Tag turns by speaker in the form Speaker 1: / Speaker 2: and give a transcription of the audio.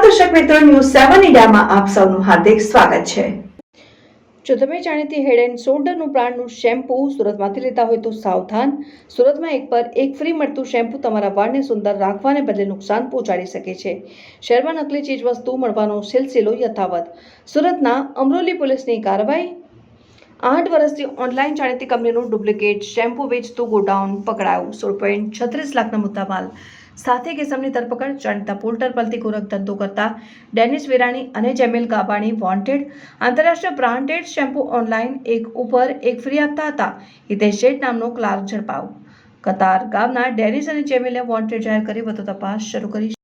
Speaker 1: મિત્રો ન્યૂઝ સેવન ઇન્ડિયામાં આપ સૌનું હાર્દિક સ્વાગત છે.
Speaker 2: જો તમે જાણીતી હેડ એન્ડ શોલ્ડરનું બ્રાન્ડનું શેમ્પૂ સુરતમાંથી લેતા હોય તો સાવધાન. સુરતમાં એક પર એક ફ્રી મળતું શેમ્પૂ તમારા વાળને સુંદર રાખવાને બદલે નુકસાન પહોંચાડી શકે છે. શહેરમાં નકલી ચીજ વસ્તુ મળવાનો સિલસિલો યથાવત. સુરતના અમરોલી પોલીસની કાર્યવાહી? આઠ વર્ષથી ઓનલાઈન જાણીતી કંપનીનું ડુપ્લિકેટ શેમ્પૂ વેચતું ગોડાઉન પકડાયું. સોળ પોઈન્ટ છત્રીસ લાખના મુદ્દામાલ. સાથે કેસમની ધરપકડ જાણીતા પોર્ટર પરથી ગોરખ ધંધો કરતા ડેનિશ વિરાણી અને જેમિલ ગાબાણી વોન્ટેડ આંતરરાષ્ટ્રીય બ્રાન્ડેડ શેમ્પૂ ઓનલાઈન એક ઉપર એક ફ્રી આપતા હતા. હિતેશ શેઠ નામનો ક્લાર્ક ઝડપાયો. કતાર ગામના ડેનિશ અને જેમિલે વોન્ટેડ જાહેર કરી વધુ તપાસ શરૂ કરી